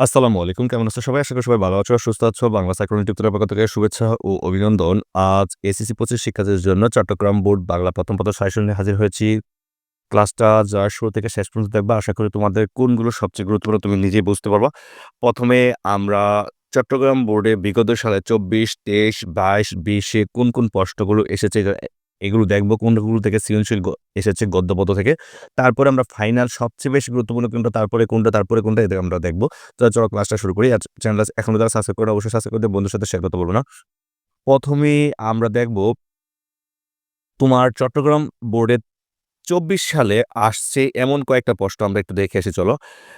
আসসালামু আলাইকুম। কেমন আছো সবাই? আশা করি সবাই ভালো আছো, সুস্থ আছো। বাংলা ইউটিউব চ্যানেলের পক্ষ থেকে শুভেচ্ছা ও অভিনন্দন। আজ এসএসসি ২৫ শিক্ষার্থীদের জন্য চট্টগ্রাম বোর্ড বাংলা প্রথম পত্র সাজেশন নিয়ে হাজির হয়েছি। ক্লাসটা যা শুরু থেকে শেষ পর্যন্ত দেখবা। আশা করি তোমাদের কোনগুলো সবচেয়ে গুরুত্বপূর্ণ তুমি নিজেই বুঝতে পারবা। প্রথমে আমরা চট্টগ্রাম বোর্ডে বিগত সালে ২৪, ২৩, ২২, ২০ এ কোন, কোন প্রশ্নগুলো এসেছে এগুলো দেখব। কোনগুলো থেকে সৃজনশীল এসেছে গদ্য পদ্য থেকে। তারপরে আমরা ফাইনাল সবচেয়ে বেশি গুরুত্বপূর্ণ কোনটা, তারপরে কোনটা, তারপরে কোনটা এটা আমরা দেখব তো চলো ক্লাসটা শুরু করি। আর চ্যানেলটা এখনও যারা সাবস্ক্রাইব করেনি অবশ্যই সাবস্ক্রাইব করে দিয়ে বন্ধুর সাথে শেয়ার করতে ভুলবে না। প্রথমে আমরা দেখব তোমার চট্টগ্রাম বোর্ডে ২৪ সালে আসছে এমন কয়েকটা প্রশ্ন আমরা একটু দেখে এসে চলো।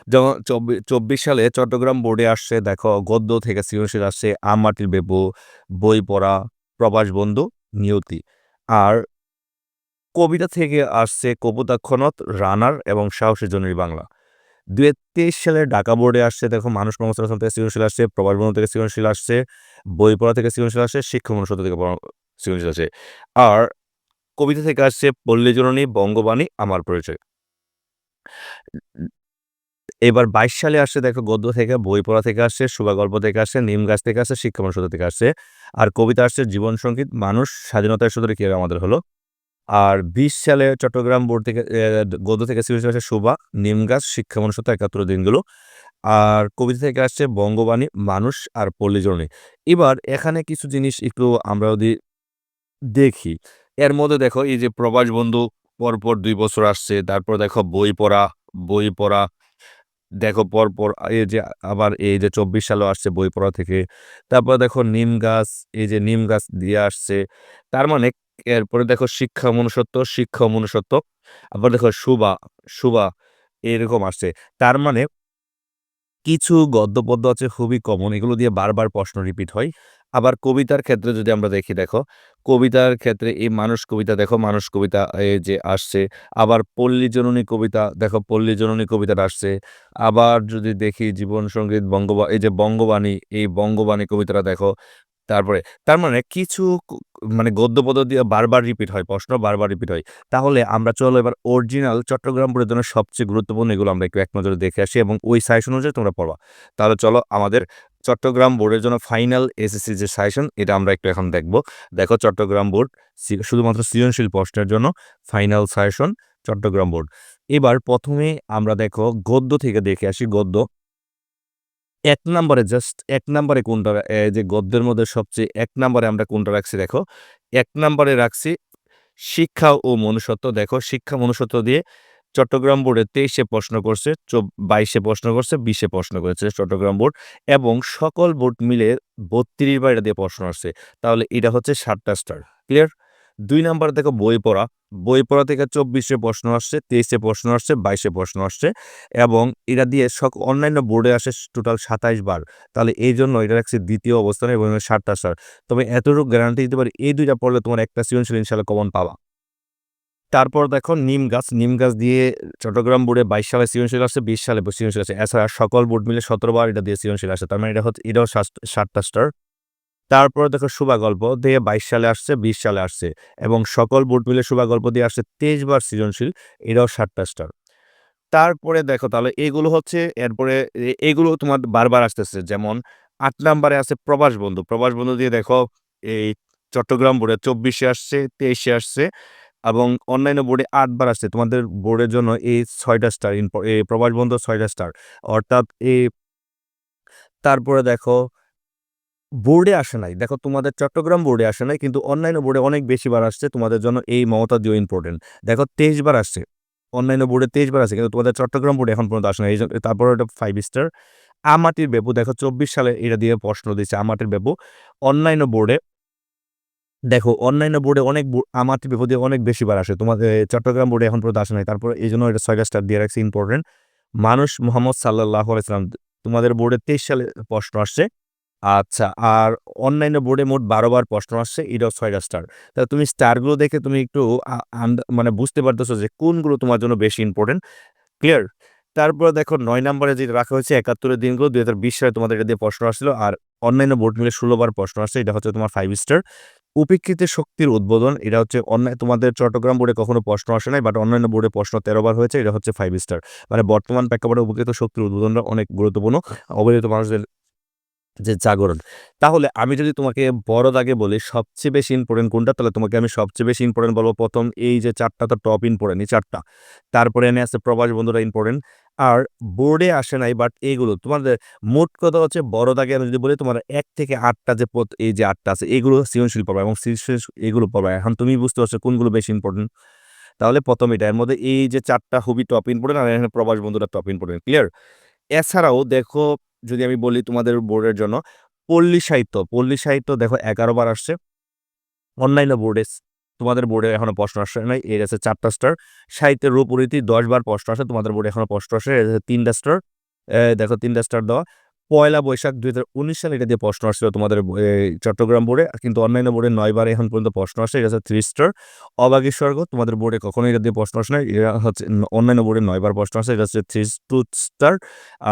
যেমন চব্বিশ ২৪ সালে চট্টগ্রাম বোর্ডে আসছে দেখো গদ্য থেকে সৃজনশীল আসছে আম মাটির বেপু, বই পড়া, প্রবাস বন্ধু, নিয়তি। আর কবিতা থেকে আসছে কপোতাক্ষণত, রানার এবং সাহসী জনের বাংলা। ২০২৩ সালে ঢাকা বোর্ডে আসছে দেখো মানুষ কর্মসংস্থান থেকে সৃজনশীল আসছে, প্রবাস বন্ধু থেকে সৃজনশীল আসছে, বই পড়া থেকে সৃজনশীল আসছে, শিক্ষা মনুষ্যত্ব থেকে সৃজনশীল আসছে। আর কবিতা থেকে আসছে পল্লী জননী, বঙ্গবাণী, আমার পরিচয়। এবার ২২ সালে আসছে দেখো গদ্য থেকে, বই পড়া থেকে আসছে, সুবা গল্প থেকে আসছে, নিম গাছ থেকে আসছে, শিক্ষা মনুষ্যত্ব থেকে আসছে। আর কবিতা আসছে জীবন সংগীত, মানুষ স্বাধীনতার সূত্রে কীভাবে আমাদের হলো। আর ২০ সালে চট্টগ্রাম বোর্ড থেকে গদ্য থেকে সৃজনশীল আসছে সুবা, নিম গাছ, শিক্ষা মনুষ্যত্ব, একাত্তরের দিনগুলো। আর কবিতা থেকে আসছে বঙ্গবাণী, মানুষ আর পল্লী জননী। এবার এখানে কিছু জিনিস একটু আমরা যদি দেখি, এর মধ্যে দেখো এই যে প্রবাস বন্ধু পরপর দুই বছর আসছে। তারপর দেখো বই পড়া, বই পড়া। দেখো পরপর এই যে আবার এই যে চব্বিশ সালও আসছে বই পড়া থেকে। তারপর দেখো নিম গাছ, এই যে নিম গাছ দিয়ে আসছে। তার মানে এরপরে দেখো শিক্ষা মনুষ্যত্ব, শিক্ষা মনুষ্যত্ব। আবার দেখো সুবা, সুবা এরকম আসছে। তার মানে কিছু গদ্যপদ্য আছে খুবই কমন। এগুলো দিয়ে বারবার প্রশ্ন রিপিট হয়। আবার কবিতার ক্ষেত্রে যদি আমরা দেখি দেখো, কবিতার ক্ষেত্রে এই মানুষ কবিতা দেখো, মানুষ কবিতা যে আসছে। আবার পল্লী জননী কবিতা দেখো, পল্লী জননী কবিতাটা আসছে। আবার যদি দেখি জীবন সংগীত বঙ্গবা এই যে বঙ্গবাণী, এই বঙ্গবাণী কবিতাটা দেখো। তারপরে তার মানে কিছু মানে গদ্য দিয়ে বারবার রিপিট হয়, প্রশ্ন বারবার রিপিট হয়। তাহলে আমরা চলো এবার অরিজিনাল চট্টগ্রাম বোর্ডের জন্য সবচেয়ে গুরুত্বপূর্ণ এগুলো আমরা একটু এক নজরে দেখে আসি এবং ওই সাজেশন অনুযায়ী তোমরা পড়বা। তাহলে চলো আমাদের চট্টগ্রাম বোর্ডের জন্য ফাইনাল এসএসসি যে সাজেশন এটা আমরা একটু এখন দেখব। দেখো চট্টগ্রাম বোর্ড শুধুমাত্র সৃজনশীল প্রশ্নের জন্য ফাইনাল সাজেশন চট্টগ্রাম বোর্ড। এবার প্রথমে আমরা দেখো গদ্য থেকে দেখে আসি, গদ্য। এক নাম্বারে জাস্ট এক নাম্বারে কোনটা যে গদ্যের মধ্যে সবচেয়ে এক নাম্বারে আমরা কোনটা রাখছি দেখো। এক নাম্বারে রাখছি শিক্ষা ও মনুষ্যত্ব। দেখো শিক্ষা মনুষ্যত্ব দিয়ে চট্টগ্রাম বোর্ডে তেইশে প্রশ্ন করছে, ২২ প্রশ্ন করছে, বিশে প্রশ্ন করেছে চট্টগ্রাম বোর্ড এবং সকল বোর্ড মিলে ৩২ বার এটা দিয়ে প্রশ্ন আসছে। তাহলে এটা হচ্ছে সাতটা স্টার। ক্লিয়ার? ২ নাম্বারে দেখো বই পড়া। বই পড়া থেকে চব্বিশে প্রশ্ন আসছে, তেইশে প্রশ্ন আসছে, বাইশে প্রশ্ন আসছে এবং এটা দিয়ে সক অন্যান্য বোর্ডে আসে টোটাল ২৭ বার। তাহলে এই জন্য এটা রাখছি ২য় অবস্থানে এবং সাতটা স্টার। তবে এতটুকু গ্যারান্টি দিতে পারি এই দুইটা পড়লে তোমার একটা সৃজনশীল ইনশাআল্লাহ কমন পাবা। তারপর দেখো নিম গাছ, নিম গাছ দিয়ে চট্টগ্রাম বোর্ডে ২২ সালে সৃজনশীল আসছে, ২০ সালে সৃজনশীল আসছে। এছাড়া সকল বোর্ড মিলে ১৭ বার এটা দিয়ে সৃজনশীল আসছে। তার মানে এটা হচ্ছে এটাও সাতটা ৭ টা স্টার। তারপরে দেখো শুভা গল্প দিয়ে ২২ সালে আসছে, ২০ সালে আসছে এবং সকল বোর্ড মিলে সুবা গল্প দিয়ে আসছে ২৩ বার সৃজনশীল। এটাও ৭ টা স্টার। তারপরে দেখো তাহলে এগুলো হচ্ছে এরপরে এগুলো তোমার বারবার আসতেছে। যেমন আট নাম্বারে আছে প্রবাস বন্ধু। প্রবাস বন্ধু দিয়ে দেখো এই চট্টগ্রাম বোর্ডে চব্বিশে আসছে, তেইশে আসছে এবং অন্যান্য বোর্ডে আটবার আসছে। তোমাদের বোর্ডের জন্য এই ছয়টা স্টার এই প্রবাস বন্ধু ৬ টা স্টার। অর্থাৎ এ তারপরে দেখো, বোর্ডে আসে নাই। দেখো, তোমাদের চট্টগ্রাম বোর্ডে আসে নাই, কিন্তু অন্যান্য বোর্ডে অনেক বেশি বার আসছে। তোমাদের জন্য এই মমতা দিও ইম্পোর্টেন্ট। দেখো ২৩ বার আসছে। অন্যান্য বোর্ডে ২৩ বার আসছে, কিন্তু তোমাদের চট্টগ্রাম বোর্ডে এখন পর্যন্ত আসে নাই। এইজন্য তারপরে এটা ফাইভ স্টার। আমাটির বেপু, দেখো ২৪ সালে এটা দিয়ে প্রশ্ন দিছে আমাটির বেপু। অন্যান্য বোর্ডে দেখো, অন্যান্য বোর্ডে অনেক বো আমাটির বেপু অনেক বেশি বার আসে। তোমাদের চট্টগ্রাম বোর্ডে এখন পর্যন্ত আসে নাই। তারপরে এইজন্য এটা ৬ টা স্টার দিয়ে রাখছি ইম্পোর্টেন্ট। মানুষ মুহাম্মদ সাল্লাল্লাহু আলাইহি সাল্লাম, তোমাদের বোর্ডে ২৩ সালে প্রশ্ন আসছে। আচ্ছা আর অন্যান্য বোর্ডে মোট ১২ বার প্রশ্ন আসছে। এটাও ৬ টা স্টার। তাহলে তুমি স্টারগুলো দেখে তুমি একটু মানে বুঝতে পারতেছো যে কোনগুলো তোমার জন্য বেশি ইম্পোর্টেন্ট। ক্লিয়ার? তারপর দেখো, নয় নাম্বারে যেটা রাখা হয়েছে ৭১ এর দিনগুলো ২০২০ সালে তোমাদের এটা দিয়ে প্রশ্ন আসছিল। আর অন্যান্য বোর্ড মিলে ষোলোবার প্রশ্ন আসছে। এটা হচ্ছে তোমার ফাইভ স্টার। উপেক্ষিত শক্তির উদ্বোধন, এটা হচ্ছে অন্যায়, তোমাদের চট্টগ্রাম বোর্ডে কখনো প্রশ্ন আসে নাই বাট অন্যান্য বোর্ডে প্রশ্ন তেরো বার হয়েছে, এটা হচ্ছে ফাইভ স্টার মানে বর্তমান প্রেক্ষাপটে উপকৃত শক্তির উদ্বোধনটা অনেক গুরুত্বপূর্ণ। অবহেলিত মানুষদের যে জাগরণ। তাহলে আমি যদি তোমাকে বড় দাগে বলি, সবচেয়ে বেশি ইম্পর্টেন্ট কোনটা? তাহলে তোমাকে আমি সবচেয়ে বেশি ইম্পর্টেন্ট বলব প্রথম এই যে চারটা তো টপ ইম্পর্টেন্ট এই চারটা। তারপরে এনে আছে প্রবাস বন্ধুরা ইম্পর্টেন্ট আর বোর্ডে আসে নাই বাট এইগুলো তোমাদের মোট কথা হচ্ছে বড় দাগে আমি যদি বলি, তোমার এক থেকে আটটা যে পথ, এই যে আটটা আছে, এগুলো সৃজনশীল পড়বা এবং সৃজনশীল এগুলো পড়বা এখন তুমি বুঝতে পারছ কোনগুলো বেশি ইম্পর্টেন্ট তাহলে প্রথম এটা, এর মধ্যে এই যে চারটা খুবই টপ ইম্পর্টেন্ট আর এখানে প্রবাস বন্ধুরা টপ ইম্পর্টেন্ট ক্লিয়ার এছাড়াও দেখো যদি আমি বলি তোমাদের বোর্ডের জন্য, পল্লী সাহিত্য পল্লী সাহিত্য দেখো এগারো বার আসছে। অনলাইনে বোর্ডে তোমাদের বোর্ডে এখনও প্রশ্ন আসে নাই, এর আছে চারটা স্টার সাহিত্যের রূপরীতি দশ বার প্রশ্ন আসে, তোমাদের বোর্ডে এখনও প্রশ্ন আসে, এর আছে তিনটা স্টার দেখো তিনটা স্টার দেওয়া। পয়লা বৈশাখ দুই হাজার উনিশ সালে এটা দিয়ে প্রশ্ন আসছিল তোমাদের চট্টগ্রাম বোর্ডে। কিন্তু অনলাইনে বোর্ডে নয়বার এখন পর্যন্ত প্রশ্ন আসে, এটা হচ্ছে থ্রি স্টার অবাগী স্বর্গ তোমাদের বোর্ডে কখনোই এটা দিয়ে প্রশ্ন আসে না এটা হচ্ছে অন্যান্য বোর্ডে নয়বার প্রশ্ন আসে, এটা হচ্ছে থ্রি টু স্টার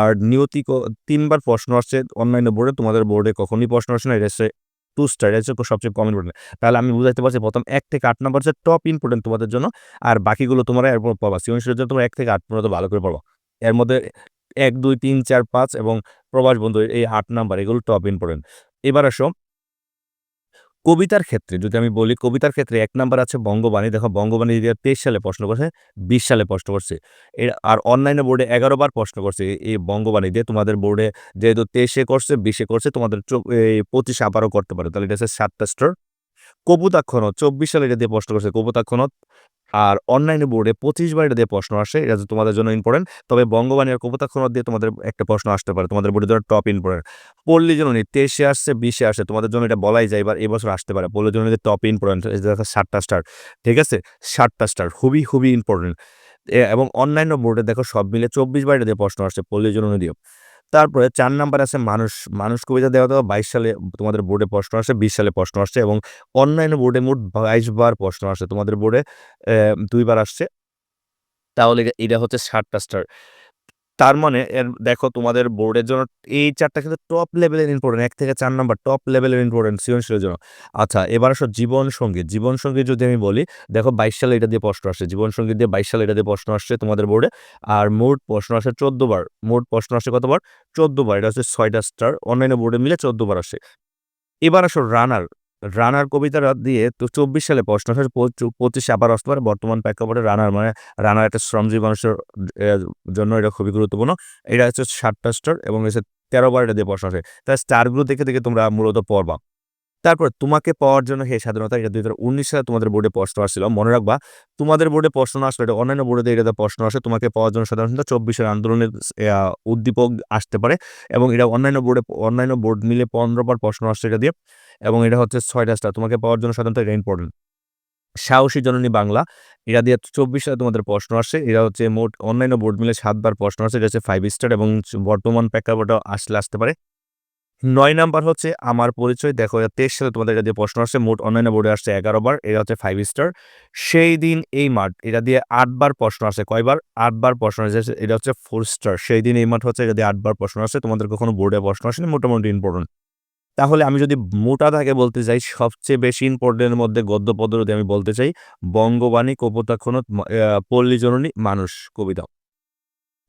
আর নিয়তি তিনবার প্রশ্ন আসছে অনলাইন বোর্ডে তোমাদের বোর্ডে কখনোই প্রশ্ন আসে না এটা হচ্ছে টু স্টার এটা হচ্ছে সবচেয়ে কম ইম্পর্টেন্ট তাহলে আমি বুঝাইতে পারছি প্রথম এক থেকে আট নম্বর হচ্ছে টপ ইম্পর্টেন্ট তোমাদের জন্য। আর বাকিগুলো তোমরা এরপর পাবা সৃজনশীলের জন্য তোমরা এক থেকে আট পর্যন্ত ভালো করে পড়বা। এর মধ্যে এক, দুই, তিন, চার, পাঁচ এবং প্রবাস বন্ধু এই আট নাম্বার এগুলো টপ ইম্পর্টেন্ট এবার আসো। কবিতার ক্ষেত্রে, যদি আমি বলি কবিতার ক্ষেত্রে এক নাম্বার আছে বঙ্গবাণী। দেখো, বঙ্গবাণী দুই তেইশ সালে প্রশ্ন করছে, বিশ সালে প্রশ্ন করছে। এর আর অনলাইনে বোর্ডে এগারো বার প্রশ্ন করছে এই- বঙ্গবাণী দিয়ে। তোমাদের বোর্ডে যেহেতু তেইশে করছে, বিশে করছে, তোমাদের এই পঁচিশে আবারও করতে পারে। তাহলে এটা হচ্ছে সাতটা স্টোর কপুতাক্ষণত চব্বিশ সালে এটা দিয়ে প্রশ্ন করছে কপুতাক্ষণত আর অনলাইনে বোর্ডে পঁচিশ বার এটা দিয়ে প্রশ্ন আসে, এটা তোমাদের জন্য ইম্পর্টেন্ট তবে বঙ্গবাণী আর কপুতাক্ষণত দিয়ে তোমাদের একটা প্রশ্ন আসতে পারে, তোমাদের বোর্ডের জন্য টপ ইম্পর্টেন্ট পল্লী জননী তেইশে আসছে, বিশে আসে তোমাদের জন্য এটা বলাই যায়, এবার এবছর আসতে পারে। পল্লী জননী টপ ইম্পর্টেন্ট ষাটটা স্টার ঠিক আছে? ষাটটা স্টার খুবই খুবই ইম্পর্টেন্ট এবং অনলাইন বোর্ডে দেখো সব মিলে চব্বিশ এটা দিয়ে প্রশ্ন আসছে, পল্লী জননী দিয়েও। তারপরে চার নাম্বার আছে মানুষ মানুষ কবিতা দেওয়া দেওয়া বাইশ সালে তোমাদের বোর্ডে প্রশ্ন আসে, বিশ সালে প্রশ্ন আসছে এবং অনলাইনে বোর্ডে মোট বাইশ বার প্রশ্ন আসে। তোমাদের বোর্ডে দুইবার আসছে। তাহলে এটা হচ্ছে ষাটটা স্টার। তার মানে এর দেখো তোমাদের বোর্ডের জন্য এই চারটা কিন্তু টপ লেভেলের ইম্পর্টেন্ট এক থেকে চার নাম্বার টপ লেভেলের ইম্পর্টেন্ট সৃজনশীলের জন্য। আচ্ছা এবার আসো জীবন সংগীত জীবন সংগীত যদি আমি বলি, দেখো বাইশ সালে এটা দিয়ে প্রশ্ন আসছে। জীবন সংগীত দিয়ে বাইশ সালে এটা দিয়ে প্রশ্ন আসছে তোমাদের বোর্ডে আর মোট প্রশ্ন আসে চোদ্দ বার। মোট প্রশ্ন আসে কতবার চোদ্দ বার। এটা হচ্ছে ছয়টা স্টার অনলাইনে বোর্ডে মিলে চোদ্দ বার আসে। এবার আসো রানার রানার কবিতাটা দিয়ে তো চব্বিশ সালে প্রশ্ন পঁচিশে আবার আসতে পারে। বর্তমান প্রেক্ষাপটে রানার মানে রানার একটা শ্রমজীবী মানুষের জন্য এটা খুবই গুরুত্বপূর্ণ। এটা হচ্ছে সাতটা স্টার এবং হচ্ছে তেরো বার এটা দিয়ে প্রশ্ন আসে। তাই স্টারগুলো দেখে দেখে তোমরা মূলত পড়বা। তারপর তোমাকে পাওয়ার জন্য হে স্বাধীনতা, এটা দুই হাজার উনিশ সালে তোমাদের বোর্ডে প্রশ্ন আসছিল। মনে রাখবা, তোমাদের বোর্ডে প্রশ্ন আসলে এটা অন্যান্য বোর্ডে এটাতে প্রশ্ন আসে, তোমাকে পাওয়ার জন্য সাধারণত চব্বিশের আন্দোলনের উদ্দীপক আসতে পারে এবং এটা অন্যান্য বোর্ডে অন্যান্য বোর্ড মিলে পনেরো বার প্রশ্ন আসছে এটা দিয়ে এবং এটা হচ্ছে ছয়টা স্টার তোমাকে পাওয়ার জন্য সাধারণত এটা ইম্পর্টেন্ট সাহসী জননী বাংলা, এটা দিয়ে চব্বিশ সালে তোমাদের প্রশ্ন আসছে এটা হচ্ছে মোট অন্যান্য বোর্ড মিলে সাতবার প্রশ্ন আসে, এটা হচ্ছে ফাইভ স্টার এবং বর্তমান প্রেক্ষাপটে আসলে আসতে পারে। নয় নাম্বার হচ্ছে আমার পরিচয়। দেখো তেইশ সালে তোমাদের এটা দিয়ে প্রশ্ন আসছে, মোট অনলাইন বোর্ডে আসছে এগারো বার এটা হচ্ছে ফাইভ স্টার সেই দিন এই মাঠ, এটা দিয়ে আটবার প্রশ্ন আসে কয়বার আটবার প্রশ্ন আসে, এটা হচ্ছে ফোর স্টার সেই দিন এই মাঠ হচ্ছে, এটা দিয়ে আটবার প্রশ্ন আসে, তোমাদের কখনো বোর্ডে প্রশ্ন আসেনি? মোটামুটি ইম্পর্টেন্ট তাহলে আমি যদি মোটা দাগে বলতে চাই সবচেয়ে বেশি ইম্পর্টেন্টের মধ্যে গদ্য পদ্য যদি আমি বলতে চাই, বঙ্গবাণী কপোতাক্ষণ পল্লী জননী, মানুষ, কবিতা।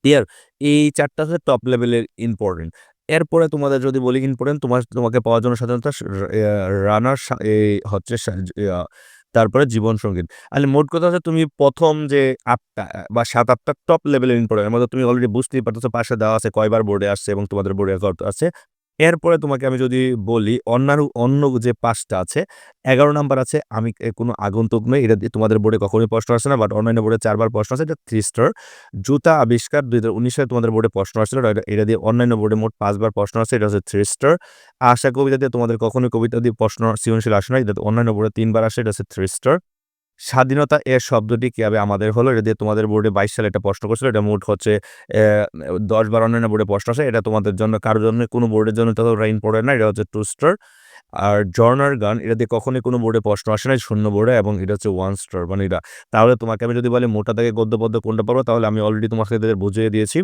ক্লিয়ার এই চারটা হচ্ছে টপ লেভেলের ইম্পর্টেন্ট এরপরে তোমাদের যদি বলি ইম্পর্টেন্ট তোমার, তোমাকে পাওয়ার জন্য সাধারণত রানার এই হচ্ছে তারপরে জীবন সংগীত। আর মোট কথা হচ্ছে তুমি প্রথম যে আটটা বা সাত, আটটা টপ লেভেলের ইম্পর্টেন্ট এর মধ্যে তুমি অলরেডি বুঝতেই পারতেছো, পাশে দেওয়া আছে কয়বার বোর্ডে আসছে এবং তোমাদের বোর্ডে আছে। এরপরে তোমাকে আমি যদি বলি অন্যান্য অন্য যে পাঁচটা আছে, এগারো নাম্বার আছে, আমি কোনো আগন্তুক নই, এটা তোমাদের বোর্ডে কখনোই প্রশ্ন আসে না বাট অনলাইন বোর্ডে চারবার প্রশ্ন আছে এটা থ্রি স্টার জুতা আবিষ্কার দুই হাজার উনিশ তোমাদের বোর্ডে প্রশ্ন আসছিল, এটা- দিয়ে অনলাইন বোর্ডে মোট পাঁচবার প্রশ্ন আছে এটা হচ্ছে থ্রি স্টার আশা কবিতা দিয়ে তোমাদের কখনোই কবিতা দিয়ে প্রশ্ন সৃজনশীল আসে না, এটা অনলাইন বোর্ডে তিনবার আসে, এটা হচ্ছে থ্রি স্টার স্বাধীনতা এর শব্দটি কীভাবে আমাদের হলো? এটা দিয়ে তোমাদের বোর্ডে বাইশ সালে একটা প্রশ্ন করছিল। এটা মোট হচ্ছে দশ বার অন্যান্য বোর্ডে প্রশ্ন আসে এটা তোমাদের জন্য কারোর জন্য, কোনো বোর্ডের জন্য ততটা ইম্পর্টেন্ট না। এটা হচ্ছে টু স্টার আর জর্নার গান এটা দিয়ে কখনোই কোনো বোর্ডে প্রশ্ন আসে না, শূন্য বোর্ডে এবং এটা হচ্ছে ওয়ান স্টার মানে এটা। তাহলে তোমাকে আমি যদি বলি মোটা থেকে গদ্য পদ্য কোনটা পড়ব, তাহলে আমি অলরেডি তোমাকে বুঝিয়ে দিয়েছি।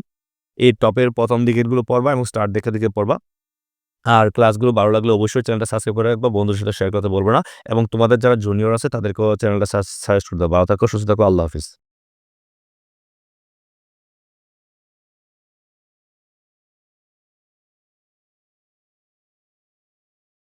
এই টপের প্রথম দিকেরগুলো পড়বা এবং স্টার দেখে দেখে পড়বা। আর ক্লাসগুলো ভালো লাগলে অবশ্যই চ্যানেলটা সাবস্ক্রাইব করে রাখবা। বন্ধুর সাথে শেয়ার করতে বলব না এবং তোমাদের যারা জুনিয়র আছে তাদেরকেও চ্যানেলটা সাজেস্ট করে দেবো ভালো থাকো, সুস্থ থাকো। আল্লাহ হাফিজ।